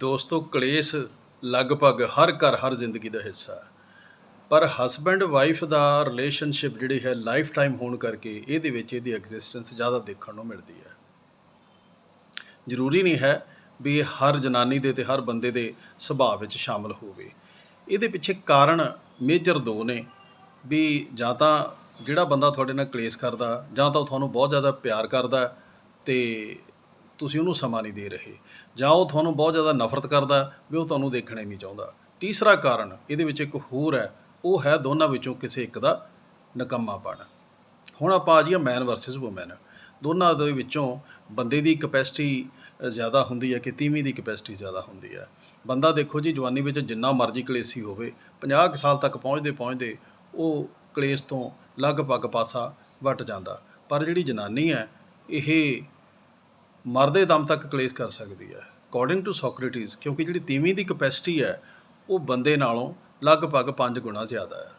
ਦੋਸਤੋ, ਕਲੇਸ਼ ਲਗਭਗ ਹਰ ਘਰ, ਹਰ ਜ਼ਿੰਦਗੀ ਦਾ ਹਿੱਸਾ ਹੈ। ਪਰ ਹਸਬੈਂਡ ਵਾਈਫ ਦਾ ਰਿਲੇਸ਼ਨਸ਼ਿਪ ਜਿਹੜੀ ਹੈ ਲਾਈਫ ਟਾਈਮ ਹੋਣ ਕਰਕੇ ਇਹਦੇ ਵਿੱਚ ਇਹਦੀ ਐਗਜ਼ਿਸਟੈਂਸ ਜ਼ਿਆਦਾ ਦੇਖਣ ਨੂੰ ਮਿਲਦੀ ਹੈ। ਜ਼ਰੂਰੀ ਨਹੀਂ ਹੈ ਵੀ ਇਹ ਹਰ ਜਨਾਨੀ ਦੇ ਤੇ ਹਰ ਬੰਦੇ ਦੇ ਸੁਭਾਅ ਵਿੱਚ ਸ਼ਾਮਲ ਹੋਵੇ। ਇਹਦੇ ਪਿੱਛੇ ਕਾਰਨ ਮੇਜਰ ਦੋ ਨੇ ਵੀ ਜਾਂ ਤਾਂ ਜਿਹੜਾ ਬੰਦਾ ਤੁਹਾਡੇ ਨਾਲ ਕਲੇਸ਼ ਕਰਦਾ ਜਾਂ ਤਾਂ ਉਹ ਤੁਹਾਨੂੰ ਬਹੁਤ ਜ਼ਿਆਦਾ ਪਿਆਰ ਕਰਦਾ ਹੈ ਤੇ ਤੁਸੀਂ ਉਹਨੂੰ ਸਮਾਂ ਨਹੀਂ ਦੇ ਰਹੇ। ਜਾਂ ਉਹ ਤੁਹਾਨੂੰ ਬਹੁਤ ਜ਼ਿਆਦਾ ਨਫ਼ਰਤ ਕਰਦਾ ਵੀ ਉਹ ਤੁਹਾਨੂੰ ਦੇਖਣਾ ਹੀ ਨਹੀਂ ਚਾਹੁੰਦਾ। ਤੀਸਰਾ ਕਾਰਨ ਇਹਦੇ ਵਿੱਚ ਇੱਕ ਹੋਰ ਹੈ, ਉਹ ਹੈ ਦੋਨਾਂ ਵਿੱਚੋਂ ਕਿਸੇ ਇੱਕ ਦਾ ਨਕੰਮਾਪਣ। ਹੁਣ ਆਪਾਂ ਆ ਜਾਈਏ ਮੈਨ ਵਰਸਸ ਵੂਮਨ ਦੋਨਾਂ ਦੇ ਵਿੱਚੋਂ ਬੰਦੇ ਦੀ ਕਪੈਸਿਟੀ ਜ਼ਿਆਦਾ ਹੁੰਦੀ ਹੈ ਕਿ ਤੀਵੀਂ ਦੀ ਕਪੈਸਿਟੀ ਜ਼ਿਆਦਾ ਹੁੰਦੀ ਹੈ। ਬੰਦਾ ਦੇਖੋ ਜੀ, ਜਵਾਨੀ ਵਿੱਚ ਜਿੰਨਾ ਮਰਜ਼ੀ ਕਲੇਸੀ ਹੋਵੇ 50 ਕੁ ਸਾਲ ਤੱਕ ਪਹੁੰਚਦੇ ਪਹੁੰਚਦੇ ਉਹ ਕਲੇਸ਼ ਤੋਂ ਲਗਭਗ ਪਾਸਾ ਵੱਟ ਜਾਂਦਾ। ਪਰ ਜਿਹੜੀ ਜਨਾਨੀ ਹੈ, ਇਹ ਮਰਦੇ ਦਮ ਤੱਕ ਕਲੇਸ਼ ਕਰ ਸਕਦੀ ਹੈ। ਅਕੋਰਡਿੰਗ ਟੂ ਸੋਕਰੇਟਿਸ ਕਿਉਂਕਿ ਜਿਹੜੀ ਤੀਵੀਂ ਦੀ ਕਪੈਸਿਟੀ ਹੈ, ਉਹ ਬੰਦੇ ਨਾਲੋਂ ਲਗਭਗ 5 ਗੁਣਾ ਜ਼ਿਆਦਾ ਹੈ।